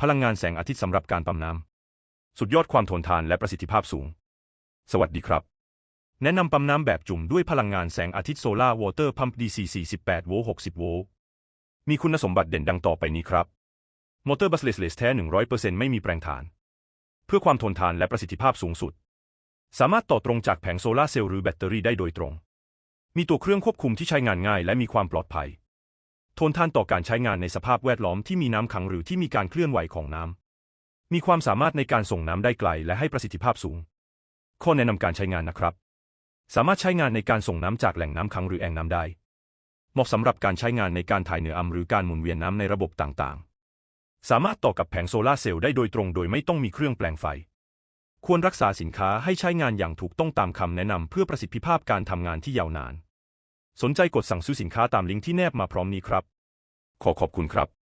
พลังงานแสงอาทิตย์สำหรับการปั๊มน้ำ สุดยอดความทนทานและประสิทธิภาพสูง สวัสดีครับ แนะนำปั๊มน้ำแบบจุ่มด้วยพลังงานแสงอาทิตย์โซลาร์วอเตอร์พัมป์ DC 48โวลต์60โวลต์มีคุณสมบัติเด่นดังต่อไปนี้ครับ มอเตอร์บัสเลสเลสแท้ 100%ไม่มีแปลงถ่าน เพื่อความทนทานและประสิทธิภาพสูงสุด สามารถต่อตรงจากแผงโซลาร์เซลล์หรือแบตเตอรี่ได้โดยตรง มีตัวเครื่องควบคุมที่ใช้งานง่ายและมีความปลอดภัย ทนทานต่อการใช้งานในสภาพแวดล้อมที่มีน้ำขังหรือที่มีการเคลื่อนไหวของน้ำ มีความสามารถในการส่งน้ำได้ไกลและให้ประสิทธิภาพสูง ข้อแนะนำการใช้งานนะครับ สามารถใช้งานในการส่งน้ำจากแหล่งน้ำขังหรือแอ่งน้ำได้ เหมาะสำหรับการใช้งานในการถ่ายเหนืออำหรือการหมุนเวียนน้ำในระบบต่างๆ สามารถต่อกับแผงโซลาร์เซลล์ได้โดยตรงโดยไม่ต้องมีเครื่องแปลงไฟ ควรรักษาสินค้าให้ใช้งานอย่างถูกต้องตามคำแนะนำเพื่อประสิทธิภาพการทำงานที่ยาวนาน สนใจกดสั่งซื้อสินค้าตามลิงก์ที่แนบมาพร้อมนี้ครับ ขอขอบคุณครับ